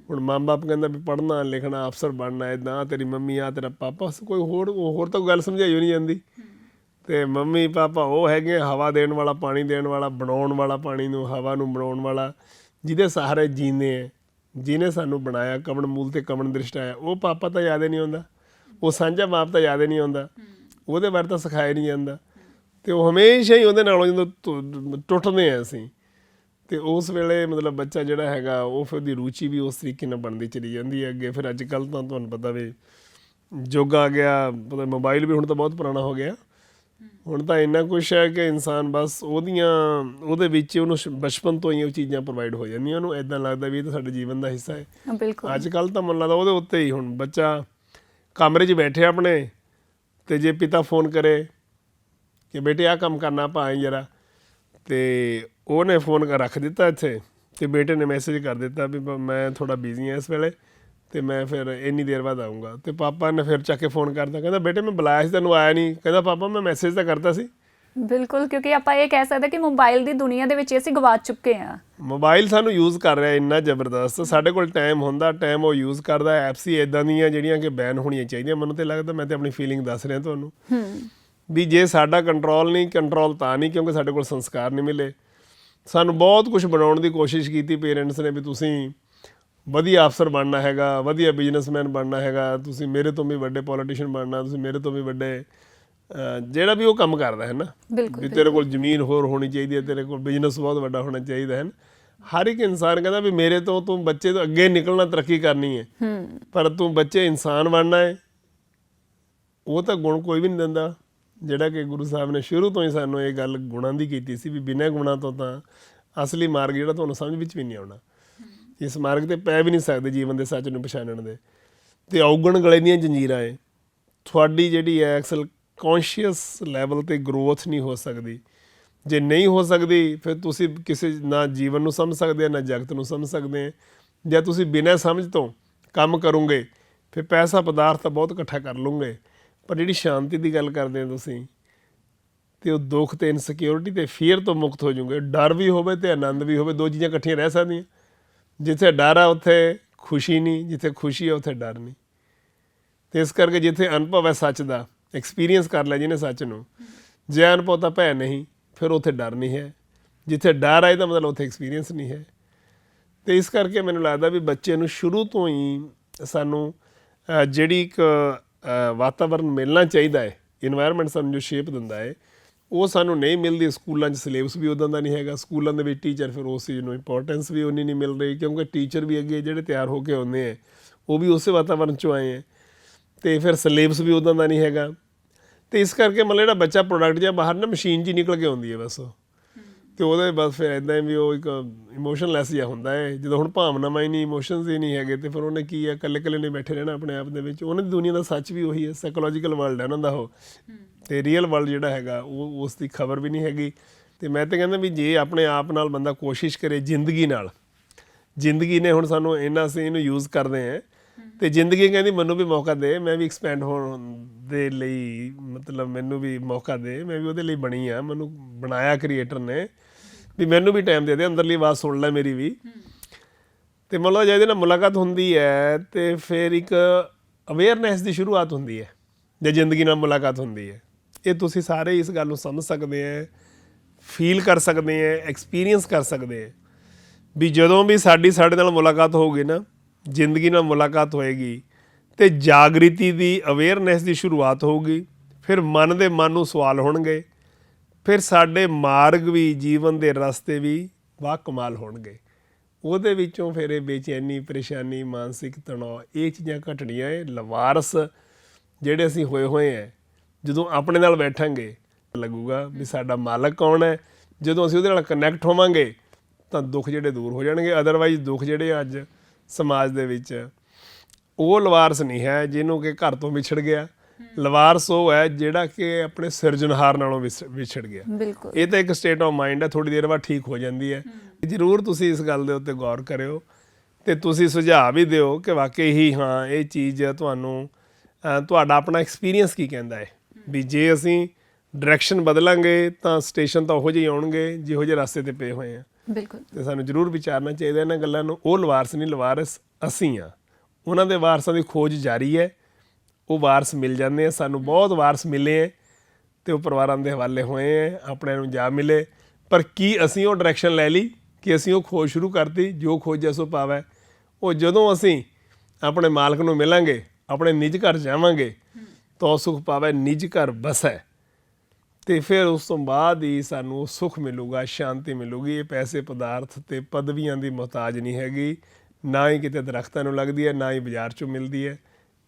S2: ਹੁਣ ਮਾਂ-ਬਾਪ ਕਹਿੰਦਾ ਵੀ ਪੜਨਾ ਲਿਖਣਾ, ਅਫਸਰ ਬਣਨਾ ਇਦਾਂ ਤੇਰੀ ਮੰਮੀ ਆ ਤੇਰਾ ਪਾਪਾ ਕੋਈ ਹੋਰ ਹੋਰ ਤਾਂ ਗੱਲ ਸਮਝਾਈ ਨਹੀਂ ਜਾਂਦੀ। ਤੇ ਮੰਮੀ, ਪਾਪਾ, ਉਹ ਹੈਗੇ ਹਵਾ ਦੇਣ ਵਾਲਾ, ਪਾਣੀ ਦੇਣ ਵਾਲਾ, ਬਣਾਉਣ ਵਾਲਾ ਪਾਣੀ ਨੂੰ, ਹਵਾ ਨੂੰ ਬਣਾਉਣ ਵਾਲਾ, ਜਿਹਦੇ ਸਹਾਰੇ ਜੀਨੇ ਹੈ ਜਿਹਨੇ ਸਾਨੂੰ ਬਣਾਇਆ ਕਮਣ ਮੂਲ ਤੇ ਕਮਣ ਦ੍ਰਿਸ਼ਟਾਇਆ ਉਹ ਪਾਪਾ ਤਾਂ ਯਾਦ ਹੀ ਨਹੀਂ ਆਉਂਦਾ। ਉਹ ਸਾਂਝਾ ਬਾਪ ਤਾਂ ਯਾਦ ਹੀ ਨਹੀਂ ਆਉਂਦਾ। ਉਹਦੇ ਬਾਰੇ ਤਾਂ ਸਿਖਾਇਆ ਨਹੀਂ ਜਾਂਦਾ। ਤੇ ਉਹ ਹਮੇਸ਼ਾ ਹੀ ਉਹਦੇ ਨਾਲੋਂ ਜਦੋਂ ਟੁ- ਟੁੱਟਦੇ ਆ ਅਸੀਂ, ਤੇ ਉਸ ਵੇਲੇ ਮਤਲਬ ਬੱਚਾ ਜਿਹੜਾ ਹੈਗਾ, ਉਹ ਫਿਰ ਉਹਦੀ ਰੁਚੀ ਵੀ ਉਸ ਤਰੀਕੇ ਨਾਲ ਬਣਦੀ ਚਲੀ ਜਾਂਦੀ ਹੈ ਅੱਗੇ। ਫਿਰ ਅੱਜ ਕੱਲ ਤਾਂ ਤੁਹਾਨੂੰ ਪਤਾ ਵੀ ਯੁੱਗ ਆ ਗਿਆ ਪਤਾ ਮੋਬਾਈਲ ਵੀ ਹੁਣ ਤਾਂ ਬਹੁਤ ਪੁਰਾਣਾ ਹੋ ਗਿਆ। ਹੁਣ ਤਾਂ ਇੰਨਾ ਕੁਛ ਹੈ ਕਿ ਇਨਸਾਨ ਬਸ ਉਹਦੀਆਂ ਉਹਦੇ ਵਿੱਚ ਉਹਨੂੰ ਬਚਪਨ ਤੋਂ ਹੀ ਉਹ ਚੀਜ਼ਾਂ ਪ੍ਰੋਵਾਈਡ ਹੋ ਜਾਂਦੀਆਂ। ਉਹਨੂੰ ਐਦਾਂ ਲੱਗਦਾ ਵੀ ਇਹ ਤਾਂ ਸਾਡੇ ਜੀਵਨ ਦਾ ਹਿੱਸਾ ਹੈ।
S1: ਬਿਲਕੁਲ।
S2: ਅੱਜ ਕੱਲ ਤਾਂ ਮੈਨੂੰ ਲੱਗਦਾ ਉਹਦੇ ਉੱਤੇ ਹੀ ਹੁਣ ਬੱਚਾ ਕਮਰੇ 'ਚ ਬੈਠੇ ਆਪਣੇ ਤੇ ਜੇ ਪਿਤਾ ਫੋਨ ਕਰੇ ਕਿ ਬੇਟੇ ਆ ਕੰਮ ਕਰਨਾ ਆਪਾਂ ਆਏ ਜਰਾ। ਤੇ ਉਹਨੇ ਫੋਨ ਕਰ ਰੱਖ ਦਿੱਤਾ ਇੱਥੇ ਤੇ ਬੇਟੇ ਨੇ ਮੈਸੇਜ ਕਰ ਦਿੱਤਾ ਵੀ ਮੈਂ ਥੋੜਾ ਬਿਜ਼ੀ ਹਾਂ ਇਸ ਵੇਲੇ। ਤੇ ਮੈਂ ਫਿਰ ਇੰਨੀ ਦੇਰ ਬਾਅਦ ਆਉਂਗਾ ਤੇ ਪਾਪਾ ਨੇ ਫਿਰ ਚੱਕ ਕੇ ਫੋਨ ਕਰਤਾ ਕਹਿੰਦਾ ਬੇਟੇ ਮੈਂ ਬੁਲਾਇਆ ਸੀ ਤੈਨੂੰ ਆਇਆ ਨਹੀਂ। ਕਹਿੰਦਾ ਪਾਪਾ ਮੈਂ ਮੈਸੇਜ ਤਾਂ ਕਰਤਾ ਸੀ।
S1: ਬਿਲਕੁਲ ਕਿਉਂਕਿ ਆਪਾਂ ਇਹ ਕਹਿ ਸਕਦੇ ਕਿ ਮੋਬਾਈਲ ਦੀ ਦੁਨੀਆ ਦੇ ਵਿੱਚ ਅਸੀਂ ਗਵਾਚ ਚੁੱਕੇ ਹਾਂ।
S2: ਮੋਬਾਈਲ ਸਾਨੂੰ ਯੂਜ਼ ਕਰ ਰਿਹਾ ਇੰਨਾ ਜ਼ਬਰਦਸਤ। ਸਾਡੇ ਕੋਲ ਟਾਈਮ ਹੁੰਦਾ ਟਾਈਮ ਉਹ ਯੂਜ਼ ਕਰਦਾ ਐਪਸ ਹੀ ਇਦਾਂ ਦੀਆਂ ਜਿਹੜੀਆਂ ਕਿ ਬੈਨ ਹੋਣੀਆਂ ਚਾਹੀਦੀਆਂ। ਮੈਨੂੰ ਤੇ ਲੱਗਦਾ ਮੈਂ ਤੇ ਆਪਣੀ ਫੀਲਿੰਗ ਦੱਸ ਰਿਹਾ ਤੁਹਾਨੂੰ।
S1: ਹੂੰ।
S2: ਵੀ ਜੇ ਸਾਡਾ ਕੰਟਰੋਲ ਨਹੀਂ ਕੰਟਰੋਲ ਤਾਂ ਨਹੀਂ ਕਿਉਂਕਿ ਸਾਡੇ ਕੋਲ ਸੰਸਕਾਰ ਨਹੀਂ ਮਿਲੇ। ਸਾਨੂੰ ਬਹੁਤ ਕੁਝ ਬਣਾਉਣ ਦੀ ਕੋਸ਼ਿਸ਼ ਕੀਤੀ ਪੇਰੈਂਟਸ ਨੇ ਵੀ ਤੁਸੀਂ ਵਧੀਆ ਅਫਸਰ ਬਣਨਾ ਹੈਗਾ ਵਧੀਆ ਬਿਜ਼ਨਸਮੈਨ ਬਣਨਾ ਹੈਗਾ ਤੁਸੀਂ ਮੇਰੇ ਤੋਂ ਵੀ ਵੱਡੇ ਪੋਲੀਟੀਸ਼ੀਅਨ ਬਣਨਾ ਤੁਸੀਂ ਮੇਰੇ ਤੋਂ ਵੀ ਵੱਡੇ ਜਿਹੜਾ ਵੀ ਉਹ ਕੰਮ ਕਰਦਾ ਹੈ ਨਾ ਵੀ ਤੇਰੇ ਕੋਲ ਜ਼ਮੀਨ ਹੋਰ ਹੋਣੀ ਚਾਹੀਦੀ ਹੈ ਤੇਰੇ ਕੋਲ ਬਿਜ਼ਨਸ ਬਹੁਤ ਵੱਡਾ ਹੋਣਾ ਚਾਹੀਦਾ ਹੈ ਨਾ। ਹਰ ਇੱਕ ਇਨਸਾਨ ਕਹਿੰਦਾ ਵੀ ਮੇਰੇ ਤੋਂ ਤੂੰ ਬੱਚੇ ਤੋਂ ਅੱਗੇ ਨਿਕਲਣਾ ਤਰੱਕੀ ਕਰਨੀ ਹੈ।
S1: ਹੂੰ।
S2: ਪਰ ਤੂੰ ਬੱਚੇ ਇਨਸਾਨ ਬਣਨਾ ਹੈ ਉਹ ਤਾਂ ਗੁਣ ਕੋਈ ਵੀ ਨਹੀਂ ਦਿੰਦਾ। ਜਿਹੜਾ ਕਿ ਗੁਰੂ ਸਾਹਿਬ ਨੇ ਸ਼ੁਰੂ ਤੋਂ ਹੀ ਸਾਨੂੰ ਇਹ ਗੱਲ ਗੁਣਾਂ ਦੀ ਕੀਤੀ ਸੀ ਵੀ ਬਿਨਾਂ ਗੁਣਾਂ ਤੋਂ ਤਾਂ ਅਸਲੀ ਮਾਰਗ ਜਿਹੜਾ ਤੁਹਾਨੂੰ ਸਮਝ ਵਿੱਚ ਵੀ ਨਹੀਂ ਆਉਣਾ। ਇਸ ਮਾਰਗ ਤੇ ਪੈ ਵੀ ਨਹੀਂ ਸਕਦੇ ਜੀਵਨ ਦੇ ਸੱਚ ਨੂੰ ਪਛਾਣਨ ਦੇ। ਤੇ ਔਗਣ ਗਲੇ ਦੀਆਂ ਜੰਜੀਰਾਂ ਏ। ਤੁਹਾਡੀ ਜਿਹੜੀ ਹੈ ਅਕਸਲ ਕੌਨਸ਼ੀਅਸ ਲੈਵਲ ਤੇ ਗਰੋਥ ਨਹੀਂ ਹੋ ਸਕਦੀ। ਜੇ ਨਹੀਂ ਹੋ ਸਕਦੀ, ਫਿਰ ਤੁਸੀਂ ਕਿਸੇ ਨਾ ਜੀਵਨ ਨੂੰ ਸਮਝ ਸਕਦੇ ਆ, ਨਾ ਜਗਤ ਨੂੰ ਸਮਝ ਸਕਦੇ ਆ। ਜੇ ਤੁਸੀਂ ਬਿਨਾਂ ਸਮਝ ਤੋਂ ਕੰਮ ਕਰੋਗੇ, ਫਿਰ ਪੈਸਾ ਪਦਾਰਥ ਤਾਂ ਬਹੁਤ ਇਕੱਠਾ ਕਰ ਲਓਗੇ। ਪਰ ਜਿਹੜੀ ਸ਼ਾਂਤੀ ਦੀ ਗੱਲ ਕਰਦੇ ਆ ਤੁਸੀਂ, ਤੇ ਉਹ ਦੁੱਖ ਤੇ ਇਨਸਿਕਿਉਰਿਟੀ ਤੇ ਫੀਅਰ ਤੋਂ ਮੁਕਤ ਹੋ ਜਾਓਗੇ। ਡਰ ਵੀ ਹੋਵੇ ਤੇ ਆਨੰਦ ਵੀ ਹੋਵੇ, ਦੋ ਚੀਜ਼ਾਂ ਇਕੱਠੀਆਂ ਰਹਿ ਸਕਦੀਆਂ। ਜਿੱਥੇ ਡਰ ਆ, ਉੱਥੇ ਖੁਸ਼ੀ ਨਹੀਂ, ਜਿੱਥੇ ਖੁਸ਼ੀ ਆ, ਉੱਥੇ ਡਰ ਨਹੀਂ। ਤੇ ਇਸ ਕਰਕੇ ਜਿੱਥੇ ਅਨੁਭਵ ਹੈ ਸੱਚ ਦਾ ਐਕਸਪੀਰੀਅੰਸ ਕਰ ਲੈ ਜਿਹਨੇ ਸੱਚ ਨੂੰ। ਜੇ ਅਨੁਭਵ ਤਾਂ ਭੈ ਨਹੀਂ, ਫਿਰ ਉੱਥੇ ਡਰ ਨਹੀਂ ਹੈ। ਜਿੱਥੇ ਡਰ ਆ, ਇਹਦਾ ਮਤਲਬ ਉੱਥੇ ਐਕਸਪੀਰੀਅੰਸ ਨਹੀਂ ਹੈ। ਤੇ ਇਸ ਕਰਕੇ ਮੈਨੂੰ ਲੱਗਦਾ ਵੀ ਬੱਚੇ ਨੂੰ ਸ਼ੁਰੂ ਤੋਂ ਹੀ ਸਾਨੂੰ ਜਿਹੜੀ ਇੱਕ ਵਾਤਾਵਰਨ ਮਿਲਣਾ ਚਾਹੀਦਾ ਹੈ এনवायरमेंट ਸਾਨੂੰ ਜੋ ਸ਼ੇਪ ਦਿੰਦਾ ਹੈ ਉਹ ਸਾਨੂੰ ਨਹੀਂ ਮਿਲਦੀ ਸਕੂਲਾਂ 'ਚ ਸਿਲੇਬਸ ਵੀ ਉਦਾਂ ਦਾ ਨਹੀਂ ਹੈਗਾ। ਸਕੂਲਾਂ ਦੇ ਵਿੱਚ ਟੀਚਰ ਫਿਰ ਉਸ ਚੀਜ਼ ਨੂੰ ਇੰਪੋਰਟੈਂਸ ਵੀ ਉਨੀ ਨਹੀਂ ਮਿਲ ਰਹੀ ਕਿਉਂਕਿ ਟੀਚਰ ਵੀ ਅੱਗੇ ਜਿਹੜੇ ਤਿਆਰ ਹੋ ਕੇ ਆਉਂਦੇ ਆ, ਉਹ ਵੀ ਉਸੇ ਵਾਤਾਵਰਣ 'ਚੋਂ ਆਏ ਆ। ਤੇ ਫਿਰ ਸਿਲੇਬਸ ਵੀ ਉਦਾਂ ਦਾ ਨਹੀਂ ਹੈਗਾ। ਤੇ ਇਸ ਕਰਕੇ ਮਤਲਬ ਜਿਹੜਾ ਬੱਚਾ ਪ੍ਰੋਡਕਟ ਜਾਂ ਬਾਹਰ ਨਾ ਮਸ਼ੀਨ 'ਚ ਹੀ ਨਿਕਲ ਕੇ ਆਉਂਦੀ ਹੈ ਬਸ ਉਹ। ਤੇ ਉਹਦੇ ਬਸ ਫਿਰ ਇਦਾਂ ਵੀ ਉਹ ਇੱਕ ਇਮੋਸ਼ਨਲੈਸ ਜਿਹਾ ਹੁੰਦਾ ਹੈ। ਜਦੋਂ ਹੁਣ ਭਾਵਨਾਵਾਂ ਹੀ ਨਹੀਂ ਇਮੋਸ਼ਨਸ ਹੀ ਨਹੀਂ ਹੈਗੇ ਤੇ ਫਿਰ ਉਹਨੇ ਕੀ ਹੈ ਇਕੱਲੇ ਇਕੱਲੇ ਨੇ ਬੈਠੇ ਰਹਿਣਾ ਆਪਣੇ ਆਪ ਦੇ ਵਿੱਚ। ਉਹਨਾਂ ਦੀ ਦੁਨੀਆ ਦਾ ਸੱਚ ਵੀ ਉਹੀ ਹੈ ਸਾਈਕੋਲੋਜੀਕਲ ਵਰਲਡ ਹੈ ਉਹਨਾਂ ਦਾ ਉਹ। ਤੇ ਰੀਅਲ ਵਰਲਡ ਜਿਹੜਾ ਹੈਗਾ ਉਹ ਉਸ ਦੀ ਖਬਰ ਵੀ ਨਹੀਂ ਹੈਗੀ। ਤੇ ਮੈਂ ਤਾਂ ਕਹਿੰਦਾ ਵੀ ਜੇ ਆਪਣੇ ਆਪ ਨਾਲ ਬੰਦਾ ਕੋਸ਼ਿਸ਼ ਕਰੇ ਜ਼ਿੰਦਗੀ ਨਾਲ ਜ਼ਿੰਦਗੀ ਨੇ ਹੁਣ ਸਾਨੂੰ ਇੰਨਾ ਅਸੀਂ ਇਹਨੂੰ ਯੂਜ਼ ਕਰਦੇ ਆਂ ਤੇ ਜ਼ਿੰਦਗੀ ਕਹਿੰਦੀ ਮੈਨੂੰ ਵੀ ਮੌਕਾ ਦੇ, ਮੈਂ ਵੀ ਐਕਸਪੈਂਡ ਹੋਣ ਦੇ ਲਈ ਮਤਲਬ ਮੈਨੂੰ ਵੀ ਮੌਕਾ ਦੇ, ਮੈਂ ਵੀ ਉਹਦੇ ਲਈ ਬਣੀ ਆ, ਮੈਨੂੰ ਬਣਾਇਆ ਕ੍ਰੀਏਟਰ ਨੇ, ਵੀ ਮੈਨੂੰ ਵੀ ਟਾਈਮ ਦੇ ਦੇ, ਅੰਦਰਲੀ ਆਵਾਜ਼ ਸੁਣ ਲੈ ਮੇਰੀ ਵੀ। ਤੇ ਮਤਲਬ ਜੇ ਇਹਦੇ ਨਾਲ ਮੁਲਾਕਾਤ ਹੁੰਦੀ ਹੈ, ਤੇ ਫਿਰ ਇੱਕ ਅਵੇਅਰਨੈਸ ਦੀ ਸ਼ੁਰੂਆਤ ਹੁੰਦੀ ਹੈ, ਜੇ ਜ਼ਿੰਦਗੀ ਨਾਲ ਮੁਲਾਕਾਤ ਹੁੰਦੀ ਹੈ। ਇਹ ਤੁਸੀਂ ਸਾਰੇ ਇਸ ਗੱਲ ਨੂੰ ਸਮਝ ਸਕਦੇ ਆ ਫੀਲ ਕਰ ਸਕਦੇ ਆ ਐਕਸਪੀਰੀਅੰਸ ਕਰ ਸਕਦੇ ਆ ਵੀ ਜਦੋਂ ਵੀ ਸਾਡੀ ਸਾਡੇ ਨਾਲ ਮੁਲਾਕਾਤ ਹੋਊਗੀ ਨਾ ਜ਼ਿੰਦਗੀ ਨਾਲ ਮੁਲਾਕਾਤ ਹੋਏਗੀ ਤੇ ਜਾਗ੍ਰਿਤੀ ਦੀ ਅਵੇਅਰਨੈਸ ਦੀ ਸ਼ੁਰੂਆਤ ਹੋਊਗੀ, ਫਿਰ ਮਨ ਦੇ ਮਨ ਨੂੰ ਸਵਾਲ ਹੋਣਗੇ, ਫਿਰ ਸਾਡੇ ਮਾਰਗ ਵੀ, ਜੀਵਨ ਦੇ ਰਸਤੇ ਵੀ ਵਾਹ ਕਮਾਲ ਹੋਣਗੇ। ਉਹਦੇ ਵਿੱਚੋਂ ਫਿਰ ਇਹ ਬੇਚੈਨੀ, ਪਰੇਸ਼ਾਨੀ, ਮਾਨਸਿਕ ਤਣਾਅ, ਇਹ ਚੀਜ਼ਾਂ ਘਟਣੀਆਂ ਏ ਲਵਾਰਸ ਜਿਹੜੇ ਅਸੀਂ ਹੋਏ ਹੋਏ ਆ, ਜਦੋਂ ਆਪਣੇ ਨਾਲ ਬੈਠਾਂਗੇ, ਲੱਗੂਗਾ ਵੀ ਸਾਡਾ ਮਾਲਕ ਕੌਣ ਹੈ? ਜਦੋਂ ਅਸੀਂ ਉਹਦੇ ਨਾਲ ਕਨੈਕਟ ਹੋਵਾਂਗੇ, ਤਾਂ ਦੁੱਖ ਜਿਹੜੇ ਦੂਰ ਹੋ ਜਾਣਗੇ ਅਦਰਵਾਈਜ਼ ਦੁੱਖ ਜਿਹੜੇ ਅੱਜ ਸਮਾਜ ਦੇ ਵਿੱਚ। ਉਹ ਲਵਾਰਸ ਨਹੀਂ ਹੈ ਜਿਹਨੂੰ ਕਿ ਘਰ ਤੋਂ ਵਿਛੜ ਗਿਆ। ਲਵਾਰਸ ਉਹ ਹੈ ਜਿਹੜਾ ਕਿ ਆਪਣੇ ਸਿਰਜਣਹਾਰ ਨਾਲੋਂ ਵਿਛੜ ਗਿਆ। ਇਹ ਤਾਂ ਇੱਕ ਸਟੇਟ ਆਫ ਮਾਈਂਡ ਹੈ ਥੋੜੀ ਦੇਰ ਬਾਅਦ ਠੀਕ ਹੋ ਜਾਂਦੀ ਹੈ। ਜ਼ਰੂਰ ਤੁਸੀਂ ਇਸ ਗੱਲ ਦੇ ਉੱਤੇ ਗੌਰ ਕਰਿਓ ਤੇ ਤੁਸੀਂ ਸੁਝਾਅ ਵੀ ਦਿਓ ਕਿ ਵਾਕਈ ਹੀ ਹਾਂ ਇਹ ਚੀਜ਼ ਤੁਹਾਨੂੰ ਤੁਹਾਡਾ ਆਪਣਾ ਐਕਸਪੀਰੀਅੰਸ ਕੀ ਕਹਿੰਦਾ ਹੈ? ਵੀ ਜੇ ਅਸੀਂ ਡਾਇਰੈਕਸ਼ਨ ਬਦਲਾਂਗੇ ਤਾਂ ਸਟੇਸ਼ਨ ਤਾਂ ਉਹੋ ਜਿਹੇ ਆਉਣਗੇ ਜਿਹੋ ਜਿਹੇ ਰਸਤੇ ਤੇ ਪਏ ਹੋਏ ਆ
S1: ਬਿਲਕੁਲ।
S2: ਤੇ ਸਾਨੂੰ ਜ਼ਰੂਰ ਵਿਚਾਰਨਾ ਚਾਹੀਦਾ, ਇਹਨਾਂ ਗੱਲਾਂ ਨੂੰ। ਉਹ ਲਵਾਰਸ ਨਹੀਂ, ਲਵਾਰਸ ਅਸੀਂ ਆ ਉਹਨਾਂ ਦੇ ਵਾਰਸਾਂ ਦੀ ਖੋਜ ਜਾਰੀ ਹੈ। ਉਹ ਵਾਰਸ ਮਿਲ ਜਾਂਦੇ ਆ। ਸਾਨੂੰ ਬਹੁਤ ਵਾਰਸ ਮਿਲੇ ਹੈ ਤੇ ਉਹ ਪਰਿਵਾਰਾਂ ਦੇ ਹਵਾਲੇ ਹੋਏ ਹੈ। ਆਪਣੇ ਨੂੰ ਜਾ ਮਿਲੇ। ਪਰ ਕੀ ਅਸੀਂ ਉਹ ਡਾਇਰੈਕਸ਼ਨ ਲੈ ਲਈ? ਕਿ ਅਸੀਂ ਉਹ ਖੋਜ ਸ਼ੁਰੂ ਕਰਤੀ? ਜੋ ਖੋਜ ਸੋ ਪਾਵੈ ਉਹ ਜਦੋਂ ਅਸੀਂ ਆਪਣੇ ਮਾਲਕ ਨੂੰ ਮਿਲਾਂਗੇ, ਆਪਣੇ ਨਿੱਜ ਘਰ ਜਾਵਾਂਗੇ, ਤਾਂ ਸੁਖ ਪਾਵੈ ਨਿੱਜ ਘਰ ਬਸੈ ਤੇ ਫਿਰ ਉਸ ਤੋਂ ਬਾਅਦ ਹੀ ਸਾਨੂੰ ਸੁੱਖ ਮਿਲੂਗਾ, ਸ਼ਾਂਤੀ ਮਿਲੂਗੀ। ਇਹ ਪੈਸੇ ਪਦਾਰਥ ਤੇ ਪਦਵੀਆਂ ਦੀ ਮੁਹਤਾਜ ਨਹੀਂ ਹੈਗੀ। ਨਾ ਹੀ ਕਿਤੇ ਦਰਖਤਾਂ ਨੂੰ ਲੱਗਦੀ ਹੈ, ਨਾ ਹੀ ਬਾਜ਼ਾਰ ਚੋਂ ਮਿਲਦੀ ਹੈ।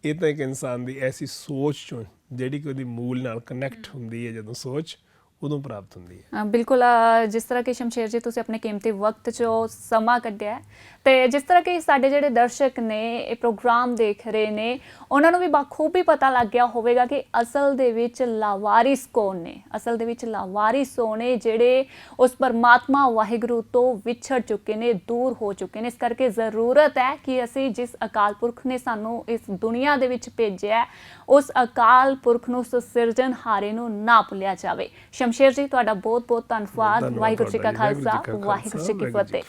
S2: ਇਹ ਤਾਂ ਇੱਕ ਇਨਸਾਨ ਦੀ ਐਸੀ ਸੋਚ ਚੋਂ, ਜਿਹੜੀ ਕਿ ਉਹਦੀ ਮੂਲ ਨਾਲ ਕਨੈਕਟ ਹੁੰਦੀ ਹੈ, ਜਦੋਂ ਸੋਚ ਉਦੋਂ ਪ੍ਰਾਪਤ ਹੁੰਦੀ ਹੈ।
S1: ਬਿਲਕੁਲ ਜਿਸ ਤਰ੍ਹਾਂ ਕਿ ਸ਼ਮਸ਼ੇਰ ਜੀ, ਤੁਸੀਂ ਆਪਣੇ ਕੀਮਤੀ ਵਕਤ 'ਚੋਂ ਸਮਾਂ ਕੱਢਿਆ ਤੇ ਜਿਸ ਤਰ੍ਹਾਂ ਕਿ ਸਾਡੇ ਜਿਹੜੇ ਦਰਸ਼ਕ ਨੇ ਇਹ ਪ੍ਰੋਗਰਾਮ ਦੇਖ ਰਹੇ ਨੇ ਉਹਨਾਂ ਨੂੰ ਵੀ ਬਖੂਬੀ ਪਤਾ ਲੱਗ ਗਿਆ ਹੋਵੇਗਾ ਕਿ ਅਸਲ ਦੇ ਵਿੱਚ ਲਾਵਾਰਿਸ ਕੌਣ ਨੇ। ਅਸਲ ਦੇ ਵਿੱਚ ਲਾਵਾਰਿਸ ਨੇ ਜਿਹੜੇ ਉਸ ਪਰਮਾਤਮਾ ਵਾਹਿਗੁਰੂ ਤੋਂ ਵਿਛੜ ਚੁੱਕੇ ਨੇ ਦੂਰ ਹੋ ਚੁੱਕੇ ਨੇ। ਇਸ ਕਰਕੇ ਜ਼ਰੂਰਤ ਹੈ ਕਿ ਅਸੀਂ ਜਿਸ ਅਕਾਲ ਪੁਰਖ ਨੇ ਸਾਨੂੰ ਇਸ ਦੁਨੀਆ ਦੇ ਵਿੱਚ ਭੇਜਿਆ ਉਸ ਅਕਾਲ ਪੁਰਖ ਨੂੰ ਉਸ ਸਿਰਜਣਹਾਰੇ ਨੂੰ ਨਾ ਭੁੱਲਿਆ ਜਾਵੇ। ਸ਼ਮਸ਼ੇਰ ਜੀ ਤੁਹਾਡਾ ਬਹੁਤ ਬਹੁਤ ਧੰਨਵਾਦ ਵਾਹਿਗੁਰੂ ਜੀ ਕਾ ਖਾਲਸਾ। ਵਾਹਿਗੁਰੂ ਜੀ
S2: ਕੀ ਫਤਿਹ।